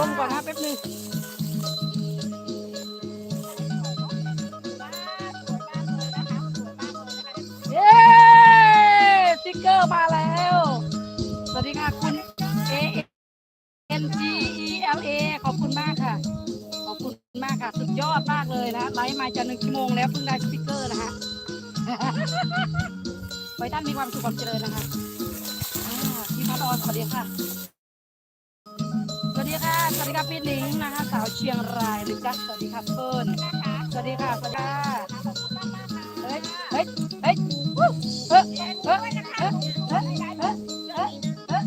หนึ่งเย้สติ๊กเกอร์มาแล้ว สวัสดีค่ะคุณ A N G E L A ขอบคุณมากค่ะ ขอบคุณมากค่ะ สุดยอดมากเลยนะไลฟ์มาจะหนึ่งชั่วโมงแล้วเพิ่งได้สติ๊กเกอร์นะฮะไว้ท่านมีความสุขความเจริญนะคะอ่าพี่พัดออนสวัสดีค่ะ สวัสดีค่ะพี่หนิงนะคะสาวเชียงรายเลยจ้ะสวัสดีค่ะเฟิร์นสวัสดีค่ะสวัสดีค่ะเฮ้ยเฮ้ยเฮ้ยวู้เฮ้ยเฮ้ยเฮ้ยเฮ้ยเฮ้ยเฮ้ย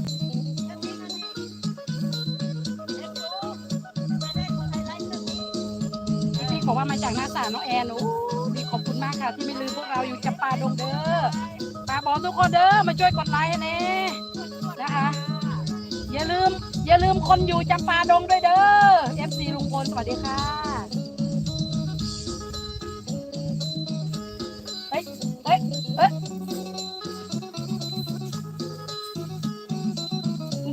พี่บอกว่ามาจากหน้าสาน้องแอนโอ้พี่ขอบคุณมากค่ะที่ไม่ลืมพวกเราอยู่จับปาดงเด้อมาบอกทุกคนเด้อมาช่วยกดไลค์ให้แน่นะคะอย่าลืม อย่าลืมคนอยู่จำปาดงด้วยเด้อ FC ลุงพลสวัสดีค่ะเฮ้ยเฮ้ยเฮ้ย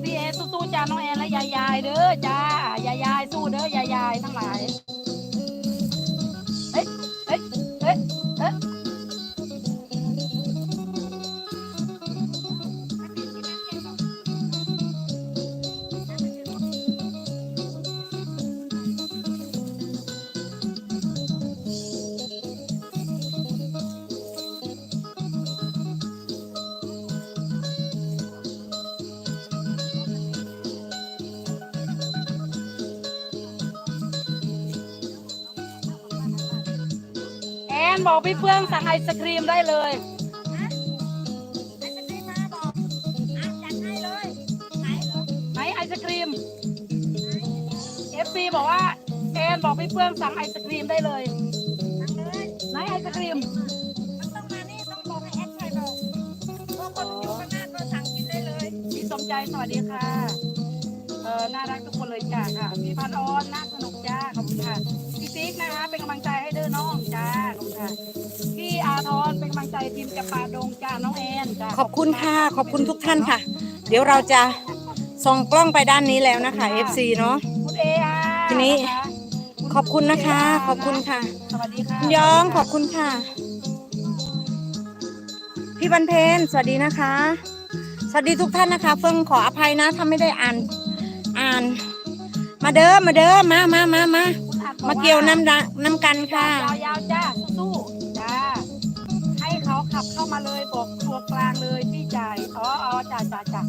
พี่เอสู้ๆจ้าน้องแอนและยายยายๆเด้อจ้ายายยายๆสู้เด้อยายยายๆทั้งหลาย นบอกพี่เฟื่องสั่งไอศครีมได้เลยไหนไอศครีม FC บอกว่าแอนบอกพี่เฟื่องสั่งไอศครีมได้เลยไหนไอศครีมพี่สมใจสวัสดีค่ะ เออน่ารักทุกคนเลยจ้าค่ะ พี่พันออนน่าสนุกจ้าขอบคุณค่ะพี่ติ๊กนะคะเป็นกำลังใจ ขอบคุณค่ะ พี่อาทรเป็นกำลังใจทีมจับปาดงจ้าน้องแอนจ้าขอบคุณค่ะ ขอบคุณทุกท่านค่ะ เดี๋ยวเราจะส่องกล้องไปด้านนี้แล้วนะคะ FC เนาะ คุณเออาทีนี้ะคะขอบคุณนะคะ ขอบคุณค่ะ สวัสดีค่ะคุณย้องขอบคุณค่ะ พี่บันเพนสวัสดีนะคะ สวัสดีทุกท่านนะคะ เฟิงขออภัยนะถ้าไม่ได้อ่านอ่าน มาเด้อมาเด้อมามามามาคุณอัดบอก มาเกี่ยวน้ำดะน้ำกันค่ะ ยาวๆจ้าสู้ๆจ้าให้เขาขับเข้ามาเลยบอกตัวกลางเลยพี่จ่ายอ๋ออ๋อจ้าจ้าจ้า